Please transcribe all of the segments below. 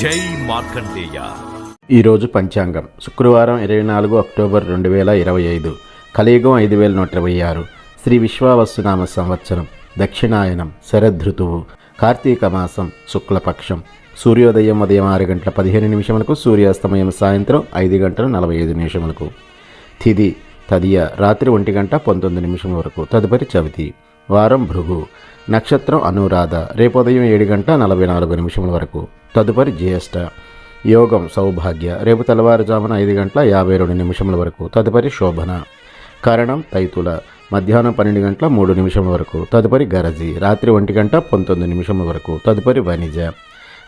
జై మార్కండేయ. ఈరోజు పంచాంగం. శుక్రవారం ఇరవై నాలుగు అక్టోబర్ రెండు వేల ఇరవై ఐదు. కలియుగం ఐదు వేల నూట ఇరవై ఆరు. శ్రీ విశ్వావస్సునామ సంవత్సరం. దక్షిణాయనం శరదృతువు కార్తీక మాసం శుక్లపక్షం. సూర్యోదయం ఉదయం ఆరు గంటల పదిహేను నిమిషములకు సూర్యాస్తమయం సాయంత్రం ఐదు గంటల నలభై ఐదు నిమిషములకు. తిది తదియ రాత్రి ఒంటి గంట పంతొమ్మిది నిమిషం వరకు. తదుపరి చవితి. వారం భృగు. నక్షత్రం అనురాధ. రేపు ఉదయం ఏడు గంట నలభై నాలుగు నిమిషముల వరకు. తదుపరి జ్యేష్ఠ. యోగం సౌభాగ్య. రేపు తెల్లవారుజామున ఐదు గంటల యాభై రెండు నిమిషముల వరకు. తదుపరి శోభన. కరణం తైతుల. మధ్యాహ్నం పన్నెండు గంటల మూడు నిమిషముల వరకు. తదుపరి గరజి. రాత్రి ఒంటి గంట పంతొమ్మిది నిమిషముల వరకు. తదుపరి వణిజ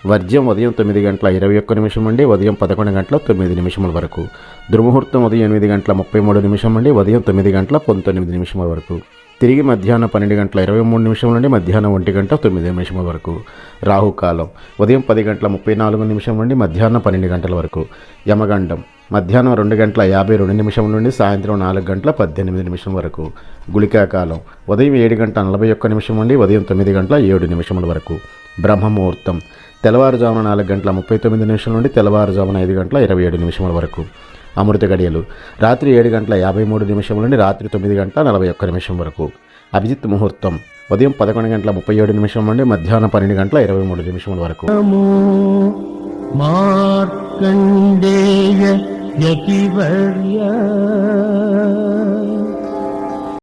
వర్జ్యం ఉదయం తొమ్మిది గంటల ఇరవై ఒక్క నిమిషం నుండి ఉదయం పదకొండు గంటల తొమ్మిది నిమిషముల వరకు. దుర్ముహూర్తం ఉదయం ఎనిమిది గంటల ముప్పై మూడు నిమిషం నుండి ఉదయం తొమ్మిది గంటల పంతొమ్మిది నిమిషముల వరకు. తిరిగి మధ్యాహ్నం పన్నెండు గంటల ఇరవై మూడు నిమిషం నుండి మధ్యాహ్నం ఒంటి గంట తొమ్మిది నిమిషముల వరకు. రాహుకాలం. ఉదయం పది గంటల ముప్పై నాలుగు నిమిషం నుండి మధ్యాహ్నం పన్నెండు గంటల వరకు. యమగండం. మధ్యాహ్నం రెండు గంటల యాభై రెండు నిమిషం నుండి సాయంత్రం నాలుగు గంటల పద్దెనిమిది నిమిషం వరకు. గుళికాకాలం. ఉదయం ఏడు గంటల నలభై ఒక్క నిమిషం నుండి ఉదయం తొమ్మిది గంటల ఏడు నిమిషముల వరకు. బ్రహ్మముహూర్తం. తెల్లవారుజామున నాలుగు గంటల ముప్పై తొమ్మిది నిమిషం నుండి తెల్లవారుజామున ఐదు గంటల ఇరవై ఏడు నిమిషముల వరకు. అమృత గడియలు. రాత్రి ఏడు గంటల యాభై మూడు నిమిషం నుండి రాత్రి తొమ్మిది గంటల నలభై ఒక్క నిమిషం వరకు. అభిజిత్ ముహూర్తం. ఉదయం పదకొండు గంటల ముప్పై ఏడు నిమిషం నుండి మధ్యాహ్నం పన్నెండు గంటల ఇరవై మూడు నిమిషముల వరకు. మార్కండేయ